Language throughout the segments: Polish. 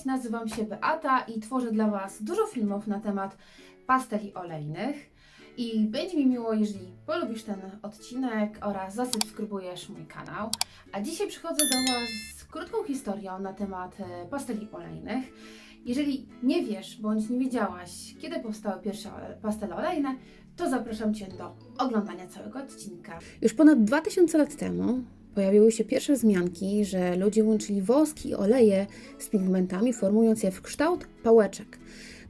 Cześć, nazywam się Beata i tworzę dla Was dużo filmów na temat pasteli olejnych. I będzie mi miło, jeżeli polubisz ten odcinek oraz zasubskrybujesz mój kanał. A dzisiaj przychodzę do Was z krótką historią na temat e, pasteli olejnych. Jeżeli nie wiesz bądź nie wiedziałaś, kiedy powstały pierwsze pastele olejne, to zapraszam Cię do oglądania całego odcinka. Już ponad 2000 lat temu pojawiły się pierwsze wzmianki, że ludzie łączyli woski i oleje z pigmentami, formując je w kształt pałeczek.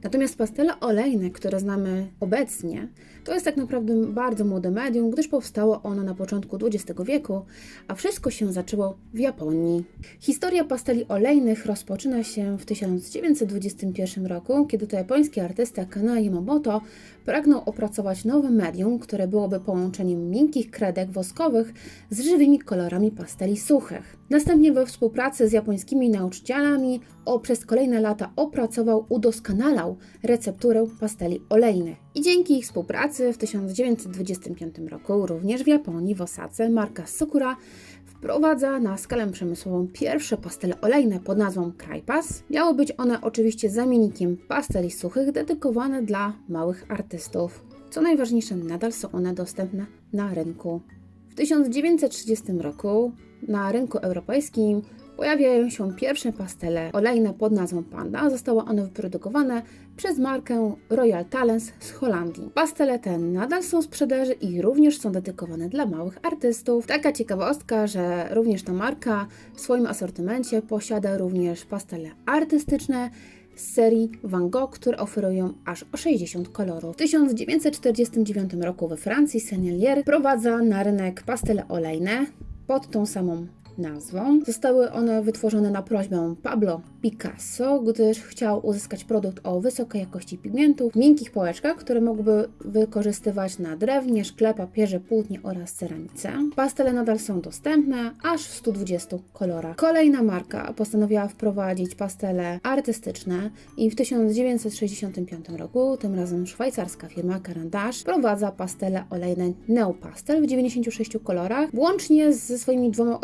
Natomiast pastele olejne, które znamy obecnie, to jest tak naprawdę bardzo młode medium, gdyż powstało ono na początku XX wieku, a wszystko się zaczęło w Japonii. Historia pasteli olejnych rozpoczyna się w 1921 roku, kiedy to japoński artysta Kana Yamamoto pragnął opracować nowe medium, które byłoby połączeniem miękkich kredek woskowych z żywymi kolorami pasteli suchych. Następnie we współpracy z japońskimi nauczycielami o, przez kolejne lata opracował, udoskonalał recepturę pasteli olejnych. I dzięki ich współpracy w 1925 roku również w Japonii, w Osace, marka Sakura wprowadza na skalę przemysłową pierwsze pastele olejne pod nazwą Krajpas. Miały być one oczywiście zamiennikiem pasteli suchych dedykowane dla małych artystów. Co najważniejsze, nadal są one dostępne na rynku. W 1930 roku na rynku europejskim pojawiają się pierwsze pastele olejne pod nazwą Panda. Zostały one wyprodukowane przez markę Royal Talents z Holandii. Pastele te nadal są w sprzedaży i również są dedykowane dla małych artystów. Taka ciekawostka, że również ta marka w swoim asortymencie posiada również pastele artystyczne z serii Van Gogh, które oferują aż o 60 kolorów. W 1949 roku we Francji Sennelier prowadza na rynek pastele olejne pod tą samą nazwą. Zostały one wytworzone na prośbę Pablo Picasso, gdyż chciał uzyskać produkt o wysokiej jakości pigmentów miękkich pałeczkach, które mógłby wykorzystywać na drewnie, szkle, papierze, płótnie oraz ceramice. Pastele nadal są dostępne aż w 120 kolorach. Kolejna marka postanowiła wprowadzić pastele artystyczne i w 1965 roku, tym razem szwajcarska firma Carandash, wprowadza pastele olejne Neopastel w 96 kolorach, łącznie ze swoimi dwoma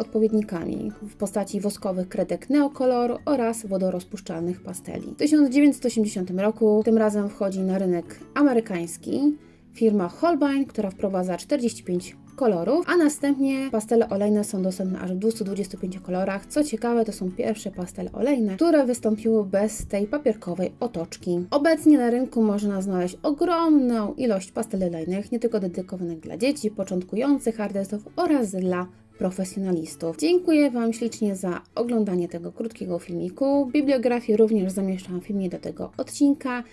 w postaci woskowych kredek Neocolor oraz wodorozpuszczalnych pasteli. W 1980 roku tym razem wchodzi na rynek amerykański firma Holbein, która wprowadza 45 kolorów, a następnie pastele olejne są dostępne aż w 225 kolorach. Co ciekawe, to są pierwsze pastele olejne, które wystąpiły bez tej papierkowej otoczki. Obecnie na rynku można znaleźć ogromną ilość pasteli olejnych, nie tylko dedykowanych dla dzieci, początkujących artystów oraz dla profesjonalistów. Dziękuję Wam ślicznie za oglądanie tego krótkiego filmiku. Bibliografię również zamieszczam w filmie do tego odcinka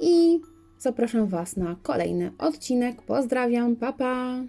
i zapraszam Was na kolejny odcinek. Pozdrawiam, pa pa!